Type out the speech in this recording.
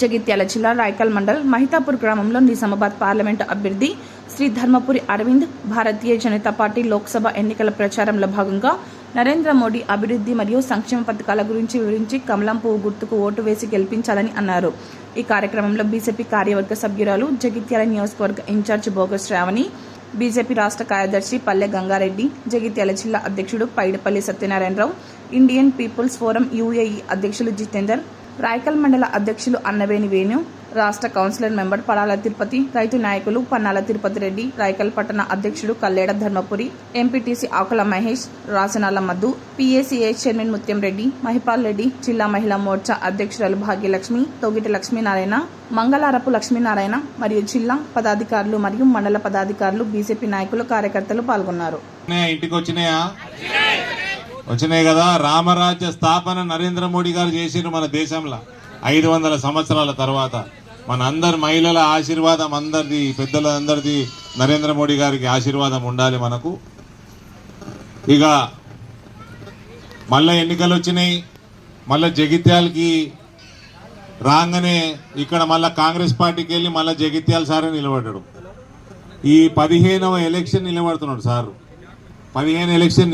జగిత్యాల జిల్లా రాయకల్ మండల్ మహితాపూర్ గ్రామంలో నిజామాబాద్ పార్లమెంటు అభ్యర్థి శ్రీ ధర్మపురి అరవింద్ భారతీయ జనతా పార్టీ లోక్సభ ఎన్నికల ప్రచారంలో భాగంగా నరేంద్ర మోడీ అభివృద్ధి మరియు సంక్షేమ పథకాల గురించి వివరించి కమలం పువ్వు గుర్తుకు ఓటు వేసి గెలిపించాలని అన్నారు. ఈ కార్యక్రమంలో బీజేపీ కార్యవర్గ సభ్యురాలు జగిత్యాల నియోజకవర్గ ఇన్ఛార్జ్ బోగస్ శ్రావణి బీజేపీ రాష్ట్ర కార్యదర్శి పల్లె గంగారెడ్డి జగిత్యాల జిల్లా అధ్యక్షుడు Paidapalli Satyanarayana Rao Indian people's forum UAE అధ్యక్షులు జితేందర్ రాయకల్ మండల అధ్యక్షులు అన్నవేణి వేణు రాష్ట్ర కౌన్సిలర్ మెంబర్ పడాల తిరుపతి రైతు నాయకులు పన్నాల తిరుపతి రెడ్డి రాయకల్ పట్టణ అధ్యక్షుడు Kalleda Dharmapuri MPTC Akula Mahesh Rasanala Maddu PACA chairman Mutyam Reddy Mahipal Reddy జిల్లా మహిళా మోర్చా అధ్యక్షురాలు భాగ్యలక్ష్మి తొగిటి లక్ష్మీనారాయణ మంగళారపు లక్ష్మీనారాయణ మరియు జిల్లా పదాధికారులు మరియు మండల పదాధికారులు బీజేపీ నాయకులు కార్యకర్తలు పాల్గొన్నారు వచ్చినాయా? ఇంటికి వచ్చినాయి కదా రామరాజ్య స్థాపన నరేంద్ర మోడీ గారు చేసిరు మన దేశంలో ఐదు వందల సంవత్సరాల తర్వాత. మన అందరి మహిళల ఆశీర్వాదం అందరిది పెద్దల అందరిది నరేంద్ర మోడీ గారికి ఆశీర్వాదం ఉండాలి మనకు. ఇక మళ్ళీ ఎన్నికలు వచ్చినాయి మళ్ళీ జగిత్యాలకి రాగానే ఇక్కడ మళ్ళీ కాంగ్రెస్ పార్టీకి వెళ్ళి మళ్ళీ జగిత్యాల సారే నిలబడ్డాడు. ఈ పదిహేనవ ఎలక్షన్ నిలబడుతున్నాడు సారు. పదిహేను ఎలక్షన్